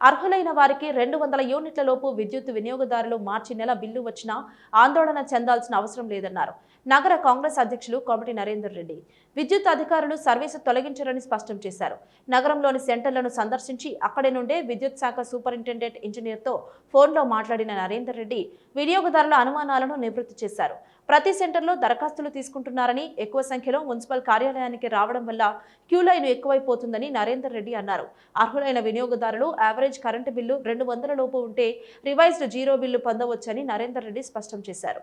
అర్హులైన వారికి రెండు వందల యూనిట్ల లోపు విద్యుత్ వినియోగదారులు మార్చి నెల బిల్లు వచ్చినా ఆందోళన చెందాల్సిన అవసరం లేదన్నారు. నగర కాంగ్రెస్ అధ్యక్షులు కోమటి నరేందర్ రెడ్డి విద్యుత్ అధికారులు సర్వీసు తొలగించారని స్పష్టం చేశారు. నగరంలోని సెంటర్లను సందర్శించి అక్కడి నుండే విద్యుత్ శాఖ సూపరింటెండెంట్ ఇంజనీర్తో ఫోన్లో మాట్లాడిన నరేందర్ రెడ్డి వినియోగదారుల అనుమానాలను నివృత్తి చేశారు. ప్రతి సెంటర్లో దరఖాస్తులు తీసుకుంటున్నారని ఎక్కువ సంఖ్యలో మున్సిపల్ కార్యాలయానికి రావడం వల్ల క్యూ లైన్ ఎక్కువైపోతుందని నరేందర్ రెడ్డి అన్నారు. అర్హులైన వినియోగదారులు యావరేజ్ కరెంటు బిల్లు రెండు వందల లోపు ఉంటే రివైజ్డ్ జీరో బిల్లు పొందవచ్చని నరేందర్ రెడ్డి స్పష్టం చేశారు.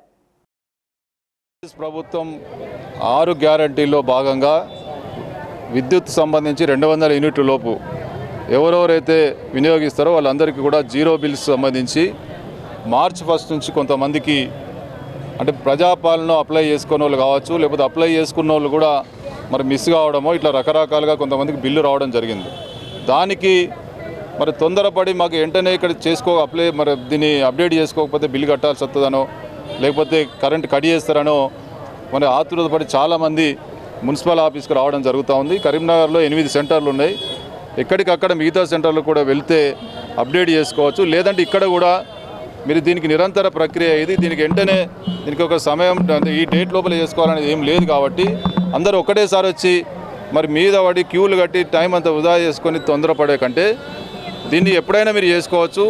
ప్రభుత్వం ఆరు గ్యారంటీలో భాగంగా విద్యుత్ సంబంధించి రెండు వందల యూనిట్ల లోపు ఎవరెవరైతే వినియోగిస్తారో వాళ్ళందరికీ కూడా జీరో బిల్స్ సంబంధించి మార్చ్ ఫస్ట్ నుంచి కొంతమందికి అంటే ప్రజాపాలన అప్లై చేసుకున్న వాళ్ళు కావచ్చు లేకపోతే అప్లై చేసుకున్న వాళ్ళు కూడా మరి మిస్ కావడమో ఇట్లా రకరకాలుగా కొంతమందికి బిల్లు రావడం జరిగింది. దానికి మరి తొందరపడి మాకు వెంటనే ఇక్కడ చేసుకో అప్లై మరి దీన్ని అప్డేట్ చేసుకోకపోతే బిల్లు కట్టాల్సి వస్తుందనో లేకపోతే కరెంట్ కట్ చేస్తారనో మరి ఆతురతపడి చాలామంది మున్సిపల్ ఆఫీస్కి రావడం జరుగుతూ ఉంది. కరీంనగర్లో ఎనిమిది సెంటర్లు ఉన్నాయి. ఎక్కడికక్కడ మిగతా సెంటర్లు కూడా వెళ్తే అప్డేట్ చేసుకోవచ్చు. లేదంటే ఇక్కడ కూడా మీరు దీనికి నిరంతర ప్రక్రియ ఇది. దీనికి వెంటనే దీనికి ఒక సమయం అంటే ఈ డేట్ లోపల చేసుకోవాలనేది ఏం లేదు కాబట్టి అందరూ ఒకటేసారి వచ్చి మరి మీద పడి క్యూలు కట్టి టైం అంతా వృధా చేసుకొని తొందరపడే కంటే దీన్ని ఎప్పుడైనా మీరు చేసుకోవచ్చు.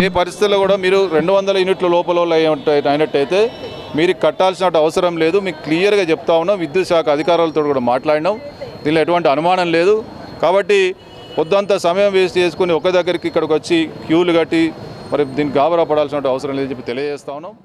ఏ పరిస్థితుల్లో కూడా మీరు రెండు వందల యూనిట్ల లోపల అయినట్టయితే మీరు కట్టాల్సిన అవసరం లేదు. మీకు క్లియర్గా చెప్తా ఉన్నాం. విద్యుత్ శాఖ అధికారులతో కూడా మాట్లాడినాం. దీనిలో ఎటువంటి అనుమానం లేదు. కాబట్టి పొద్దంతా సమయం వేస్ట్ చేసుకుని ఒక దగ్గరికి ఇక్కడికి వచ్చి క్యూలు కట్టి మరి దీనికి గాబరా పడాల్సిన అవసరం లేదని చెప్పి తెలియజేస్తా ఉన్నాం.